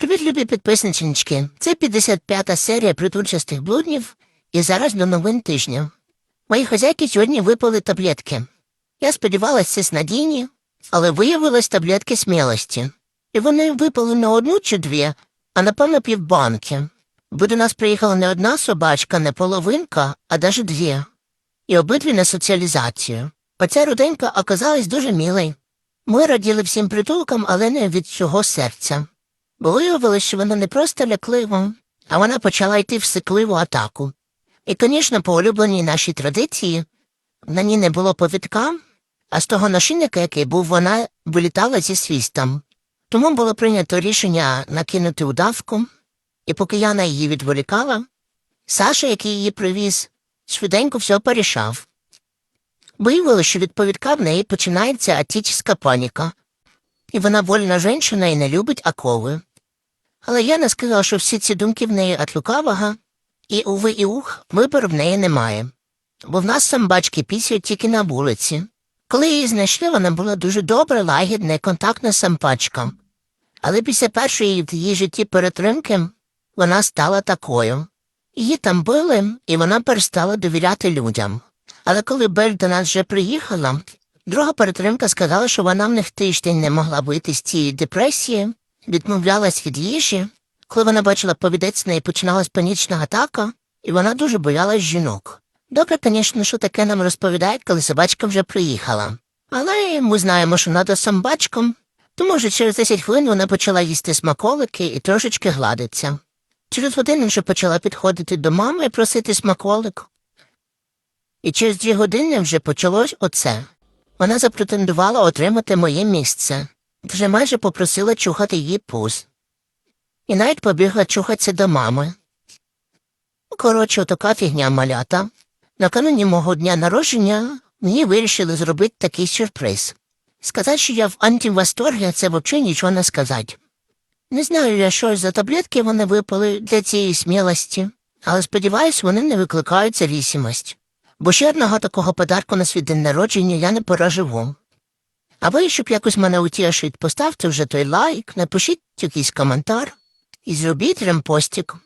Привіт, любі підписнички. Це 55-та серія притульчастих блуднів і зараз до новин тижня. Мої хазяйки сьогодні випили таблетки. Я сподівалася, це надійні, але виявилось таблетки смілості. І вони випили не одну чи дві, а напевно півбанки. Бо до нас приїхала не одна собачка, не половинка, а навіть дві. І обидві на соціалізацію. Оця руденька оказалась дуже мілою. Ми раділи всім притулкам, але не від цього серця. Виявилось, що вона не просто ляклива, а вона почала йти в сикливу атаку. І, звісно, по улюбленій нашій традиції на ній не було повідка, а з того нашийника, який був, вона вилітала зі свістом. Тому було прийнято рішення накинути удавку, і поки Яна її відволікала, Саша, який її привіз, швиденько все порішав. Виявилося, що від повідка в неї починається атічська паніка, і вона вольна жінка і не любить акови. Але Яна сказала, що всі ці думки в неї від лукавого, і, уви і ух, вибору в неї немає. Бо в нас самбачки пісяють тільки на вулиці. Коли її знайшли, вона була дуже добра, лагідна і контактна сампачка. Але після першої в її житті перетримки вона стала такою. Її там били, і вона перестала довіряти людям. Але коли Бель до нас вже приїхала, друга перетримка сказала, що вона в них тиждень не могла вийти з цієї депресії, відмовлялась від їжі. Коли вона бачила повідець, в неї починалась панічна атака, і вона дуже боялась жінок. Добре, звісно, що таке нам розповідають, коли собачка вже приїхала. Але ми знаємо, що надо самбачком, тому вже через 10 хвилин вона почала їсти смаколики і трошечки гладиться. Через годину вже почала підходити до мами і просити смаколик. І через дві години вже почалось оце. Вона запретендувала отримати моє місце, вже майже попросила чухати її пуз. І навіть побігла чухатися до мами. Коротше, отака фігня малята. Накануні мого дня народження мені вирішили зробити такий сюрприз. Сказати, що я в антивосторгі, це взагалі нічого не сказати. Не знаю я, що за таблетки вони випили для цієї смілості, але сподіваюсь, вони не викликають завісимость. Бо ще одного такого подарку на свій день народження я не переживу. А ви, щоб якось мене утішить, поставте вже той лайк, напишіть якийсь коментар і зробіть ремпостик.